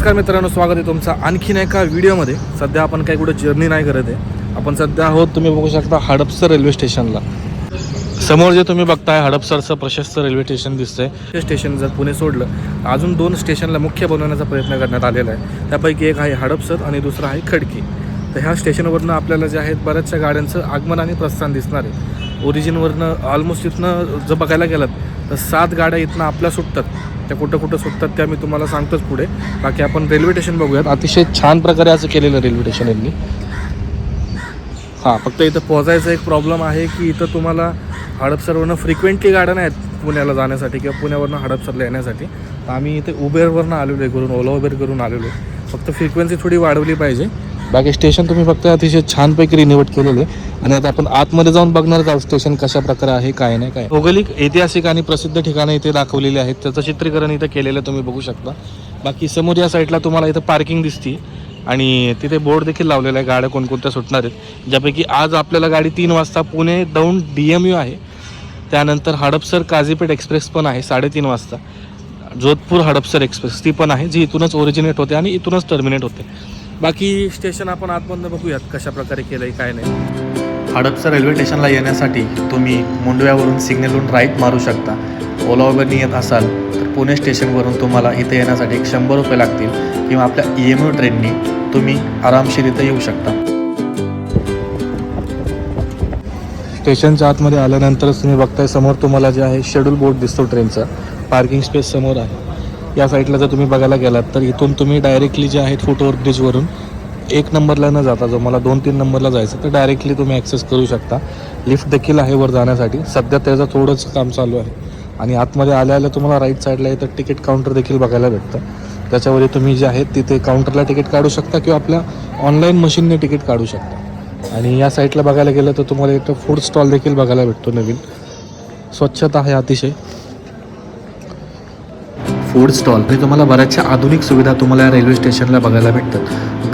नमस्कार मित्रांनो स्वागत आहे तुमचं आणखीन एका व्हिडिओमध्ये. सध्या आपण काही कुठं जर्नी नाही करत आहे. आपण सध्या आहोत तुम्ही बघू शकता हडपसर रेल्वे स्टेशनला समोर जे तुम्ही बघताय हडपसरचं प्रशस्त रेल्वे स्टेशन दिसतंय. हे स्टेशन जर पुणे सोडलं तर अजून दोन स्टेशनला मुख्य बनवण्याचा प्रयत्न करण्यात आलेला आहे. त्यापैकी एक आहे हडपसर आणि दुसरं आहे खडकी. तर ह्या स्टेशनवरनं आपल्याला जे आहेत बऱ्याचशा गाड्यांचं आगमन आणि प्रस्थान दिसणार आहे. ओरिजिनवरनं ऑलमोस्ट इथनं जर बघायला गेलात तर सात गाड्या इथनं आपल्या सुटतात. त्या कुठं कुठं सुटतात त्या मी तुम्हाला सांगतोच पुढे. बाकी आपण रेल्वे स्टेशन बघूयात. अतिशय छान प्रकारे असं केलेलं रेल्वे स्टेशन यांनी. हां फक्त इथं पोहोचायचा एक प्रॉब्लेम आहे की इथं तुम्हाला हडपसरवरनं फ्रिक्वेंटली गाड्या नाहीत पुण्याला जाण्यासाठी किंवा पुण्यावरनं हडपसरला येण्यासाठी. तर आम्ही इथे उबेरवरनं आलेलो आहे करून ओला उबेर करून आलेलो आहे. फक्त फ्रिक्वेन्सी थोडी वाढवली पाहिजे. बाकी स्टेशन तुम्ही फक्त अतिशय छानपैकी रिनिवेट केलेलं आहे. आणि आता आपण आतमध्ये जाऊन बघणार आहोत स्टेशन कशा प्रकारे आहे काय नाही काय भौगोलिक ऐतिहासिक आणि प्रसिद्ध ठिकाणं इथे दाखवलेली आहेत. त्याचं चित्रीकरण इथं केलेलं तुम्ही बघू शकता. बाकी समोर या साईडला तुम्हाला इथं पार्किंग दिसते आणि तिथे बोर्ड देखील लावलेला आहे. गाड्या कोणकोणत्या सुटणार आहेत. ज्यापैकी आज आपल्याला गाडी तीन वाजता Pune Daund D M U आहे. त्यानंतर हडपसर काझीपेठ एक्सप्रेस पण आहे साडेतीन वाजता. जोधपूर हडपसर एक्सप्रेस ती पण आहे जी इथूनच ओरिजिनेट होते आणि इथूनच टर्मिनेट होते. बाकी स्टेशन आपण आतमधनं बघूयात कशा प्रकारे केलं आहे काय नाही. हडपसर रेल्वे स्टेशनला येण्यासाठी तुम्ही मुंडव्यावरून सिग्नलवरून राईट मारू शकता. ओला उबेरनी येत असाल तर पुणे स्टेशनवरून तुम्हाला इथे येण्यासाठी एक शंभर रुपये लागतील किंवा आपल्या ई एम यू ट्रेननी तुम्ही आरामशीर इथं येऊ शकता. स्टेशनच्या आतमध्ये आल्यानंतरच तुम्ही बघताय समोर तुम्हाला जे आहे शेड्यूल बोर्ड दिसतो ट्रेनचा पार्किंग स्पेस समोर आहे. या साईडला जर तुम्ही बघायला गेलात तर इथून तुम्ही डायरेक्टली जे आहेत फुटओव्हर ब्रिजवरून एक नंबरला न जाता जो मला दोन तीन नंबरला जायचं तर डायरेक्टली तुम्ही ॲक्सेस करू शकता. लिफ्ट देखील आहे वर जाण्यासाठी. सध्या त्याचं थोडंसं काम चालू आहे. आणि आतमध्ये आल्या आल्या तुम्हाला राईट साईडला येतं तिकीट काउंटर देखील बघायला भेटतं. त्याच्यावर तुम्ही जे आहेत तिथे काउंटरला तिकीट काढू शकता किंवा आपल्या ऑनलाईन मशीनने तिकीट काढू शकता. आणि या साईडला बघायला गेलं तर तुम्हाला इथं फूड स्टॉल देखील बघायला भेटतो नवीन. स्वच्छता आहे अतिशय. फूड स्टॉल हे तुम्हाला बऱ्याचशा आधुनिक सुविधा तुम्हाला या रेल्वे स्टेशनला बघायला भेटतात.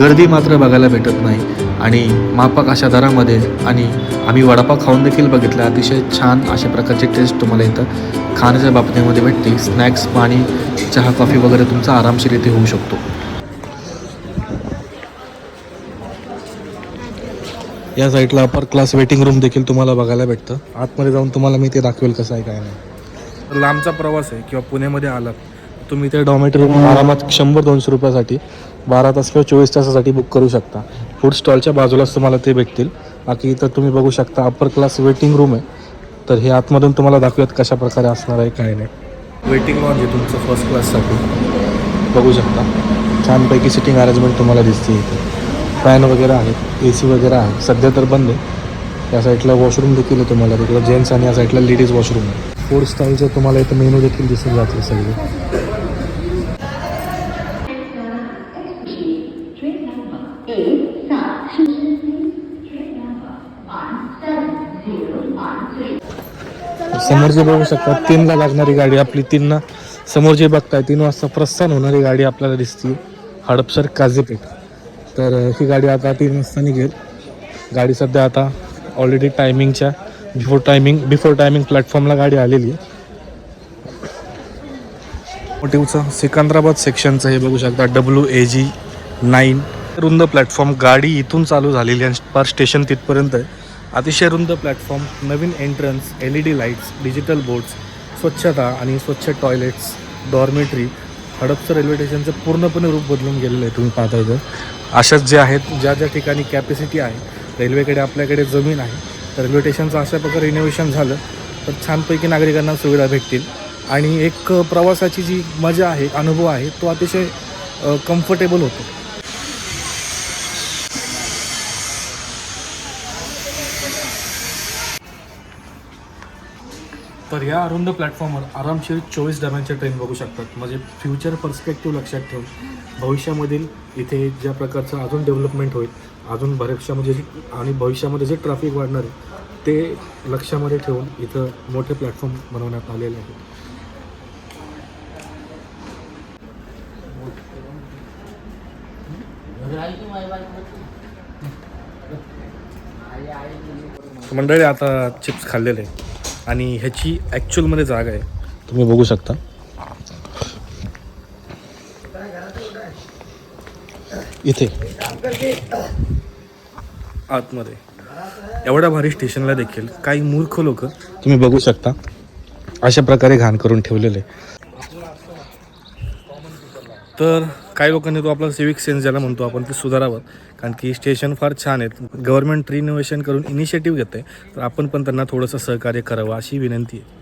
गर्दी मात्र बघायला भेटत नाही. आणि मापक अशा दरामध्ये आणि आम्ही वडापाव खाऊन देखील बघितला. अतिशय छान अशा प्रकारचे टेस्ट तुम्हाला इथं खाण्याच्या बाबतीमध्ये भेटते स्नॅक्स पाणी चहा कॉफी वगैरे तुमचा आरामशीर इथे होऊ शकतो. या साईडला अपर क्लास वेटिंग रूम देखील तुम्हाला बघायला भेटतं. आतमध्ये जाऊन तुम्हाला मी ते दाखवेल कसं आहे काय नाही. लांबचा प्रवास आहे किंवा पुण्यामध्ये आलात तुम्ही ते डॉमेटरी रूम आरामात शंभर दोनशे रुपयासाठी बारा तास किंवा चोवीस तासासाठी बुक करू शकता. फूड स्टॉलच्या बाजूलाच तुम्हाला ते भेटतील. बाकी इथं तुम्ही बघू शकता अप्पर क्लास वेटिंग रूम आहे. तर हे आतमधून तुम्हाला दाखवूयात कशा प्रकारे असणार आहे काय नाही. वेटिंग लॉन्ज आहे तुमचं फर्स्ट क्लाससाठी बघू शकता. छानपैकी सिटिंग अरेंजमेंट तुम्हाला दिसते इथे. फॅन वगैरे आहेत ए सी वगैरे आहे सध्या तर बंद आहे. या साईडला वॉशरूम देखील आहे तुम्हाला. तिकडं जेंट्स आणि या साईडला लेडीज वॉशरूम आहे. फूड स्टाईलचं तुम्हाला इथं मेनू देखील दिसून जातील सगळे. समोर जे बघू शकता तीनला लागणारी गाडी आपली तीनला समोर जे बघताय तीन वाजता प्रस्थान होणारी गाडी आपल्याला दिसते. हडपसर काझीपेठ तर ही गाडी आता तीन वाजता निघेल. गाडी सध्या आता ऑलरेडी टायमिंगच्या बिफोर टायमिंग बिफोर टायमिंग प्लॅटफॉर्मला गाडी आलेली आहे. मोटिवचं सिकंदराबाद सेक्शनचं हे बघू शकता डब्ल्यू ए जी नाईन रुंद प्लॅटफॉर्म गाडी इथून चालू झालेली आणि पर स्टेशन तिथपर्यंत आहे. अतिशय रुंद प्लॅटफॉर्म नवीन entrance L E D lights digital boards स्वच्छता आणि स्वच्छ टॉयलेट्स डॉर्मेटरी हडपसर रेल्वे स्टेशनचं पूर्णपणे रूप बदलून गेलेलं आहे तुम्ही पाहता इथं अशाच जे आहेत ज्या ज्या ठिकाणी कॅपॅसिटी आहे रेल्वेकडे आपल्याकडे जमीन आहे तर रेल्वे स्टेशनचं अशा प्रकारे इनोव्हेशन झालं तर छानपैकी नागरिकांना सुविधा भेटतील. आणि एक प्रवासाची जी मजा आहे अनुभव आहे तो अतिशय कम्फर्टेबल होतो. तर या अरुंद प्लॅटफॉर्मवर आरामशीर चोवीस डब्यांच्या ट्रेन बघू शकतात. म्हणजे फ्युचर पर्स्पेक्टिव्ह लक्षात ठेवून भविष्यामधील इथे ज्या प्रकारचं अजून डेव्हलपमेंट होईल अजून भविष्यामध्ये जे आणि भविष्यामध्ये जे ट्रॅफिक वाढणार आहे ते लक्षामध्ये ठेवून इथं मोठे प्लॅटफॉर्म बनवण्यात आलेले आहेत. मंडळी आता चिप्स खाल्लेले आहे आणि ह्याची ॲक्च्युअलमध्ये जागा आहे. तुम्ही बघू शकता. इथे. आतमध्ये. एवढ्या भारी स्टेशनला देखील काही मूर्ख लोक तुम्ही बघू शकता. अशा प्रकारे घाण करून ठेवलेले तर काही लोकांनी तो आपला सिविक सेन्स ज्याला म्हणतो आपण ते सुधारावं. कारण की स्टेशन फार छान आहेत. गव्हर्नमेंट रिनोव्हेशन करून इनिशिएटिव्ह घेते तर आपण पण त्यांना थोडंसं सहकार्य करावं अशी विनंती आहे.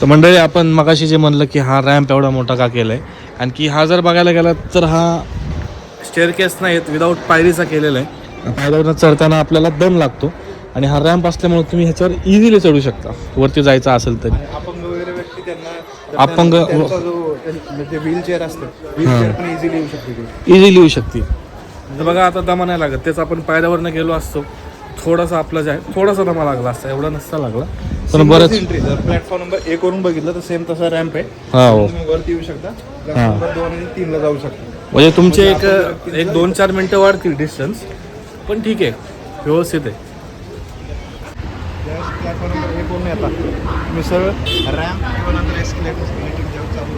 तर मंडळी आपण मगाशी जे म्हणलं की हा रॅम्प एवढा मोठा का केला आहे आणि की हा जर बघायला गेला तर हा स्टेअरकेस नाही आहेत विदाऊट पायरीचा केलेला आहे. पायरीवरनं चढताना आपल्याला दम लागतो आणि हा रॅम्प असल्यामुळे तुम्ही ह्याच्यावर इझिली चढू शकता. वरती जायचं असेल तरी. अपंग वगैरे व्यक्ती त्यांना अपंग त्यांचा जो म्हणजे व्हीलचेअर असतं व्हीलचेअर पण इझिली येऊ शकते ती. इझिली येऊ शकते. तर बघा आता दमा नाही लागत. तेच आपण पायऱ्यावरनं गेलो असतो. थोडासा आपला जे आहे थोडासा दमा लागला असता. एवढा नसता लागला. पण बरंच Single entry. जर प्लॅटफॉर्म नंबर एक वरून बघितलं तर सेम तसा रॅम्प आहे. हा हो. तुम्ही वरती येऊ शकता. हा. प्लॅटफॉर्म नंबर दोन आणि तीन ला जाऊ शकता. म्हणजे तुमचे एक एक दोन चार मिनटं वाढतील डिस्टन्स पण ठीक आहे. व्यवस्थित आहे. ज्यावेळेस प्लॅटफॉर्म नंबर एक वरून येतात तुम्ही सरळ. रॅम्प किंवा नंतर एस्केलेटर ज्यावेळेस चालू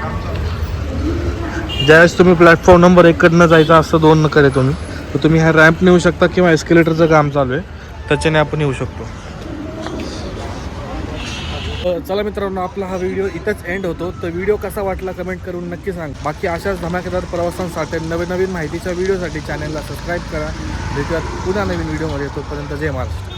काम चालू ज्यावेळेस तुम्ही प्लॅटफॉर्म नंबर एककडनं जायचं असतं दोन कडे तुम्ही तर तुम्ही ह्या रॅम्प नेऊ शकता किंवा एस्केलेटरचं काम चालू आहे. त्याच्याने आपण येऊ शकतो. चला मित्रांनो आपला हा व्हिडिओ इथंच एंड होतो. तर व्हिडिओ कसा वाटला कमेंट करून नक्की सांग. बाकी अशाच धमाकेदार प्रवासांसाठी नवीन नवीन माहितीच्या व्हिडिओसाठी चॅनलला सबस्क्राईब करा. भेटूयात पुन्हा नवीन व्हिडिओमध्ये तोपर्यंत जय महाराष्ट्र.